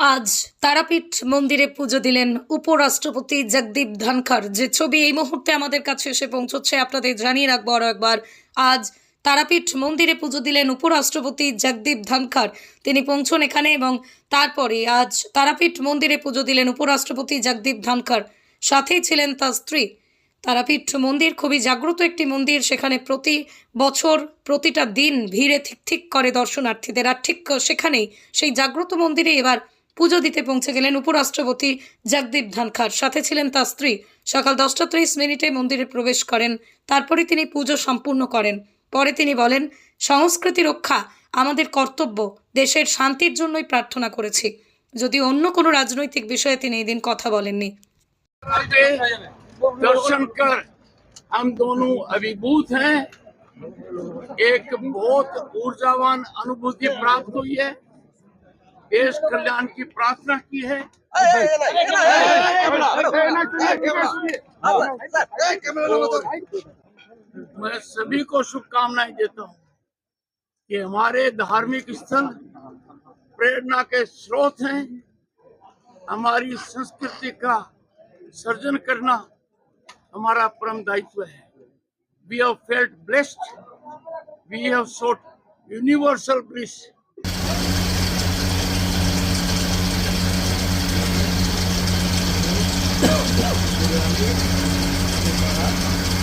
আজ তারাপীঠ মন্দিরে পুজো দিলেন উপরাষ্ট্রপতি জগদীপ ধনখড়। যে ছবি এই মুহূর্তে আমাদের কাছে এসে পৌঁছচ্ছে, আপনাদের জানিয়ে রাখব আরও একবার। আজ তারাপীঠ মন্দিরে পুজো দিলেন উপরাষ্ট্রপতি জগদীপ ধনখড়। তিনি পৌঁছন এখানে এবং তারপরে আজ তারাপীঠ মন্দিরে পুজো দিলেন উপরাষ্ট্রপতি জগদীপ ধনখড়। সাথেই ছিলেন তার স্ত্রী। তারাপীঠ মন্দির খুবই জাগ্রত একটি মন্দির, সেখানে প্রতি বছর প্রতিটা দিন ভিড়ে ঠিক ঠিক করে দর্শনার্থীদের। আর ঠিক সেখানেই সেই জাগ্রত মন্দিরে এবার পুজো দিতে পৌঁছে গেলেন উপরাষ্ট্রপতি জগদীপ ধনখড় সাথে ছিলেন তার স্ত্রী সকাল দশটা ত্রিশ মিনিটে মন্দিরে প্রবেশ করেন তারপরে তিনি পুজো সম্পূর্ণ করেন পরে তিনি বলেন সংস্কৃতি রক্ষা আমাদের কর্তব্য দেশের শান্তির জন্যই প্রার্থনা করেছি যদি অন্য কোনো রাজনৈতিক বিষয়ে তিনি এই দিন কথা বলেননি के दर्शन कर हम दोनों अभिभूत हैं एक बहुत ऊर्जावान अनुभूति प्राप्त हुई है देश कल्याण की प्रार्थना की है मैं सभी को शुभकामनाएँ देता हूँ कि हमारे धार्मिक स्थल प्रेरणा के स्रोत हैं हमारी संस्कृति का सर्जन करना हमारा परम दायित्व है we have felt blessed we have sought Thank you.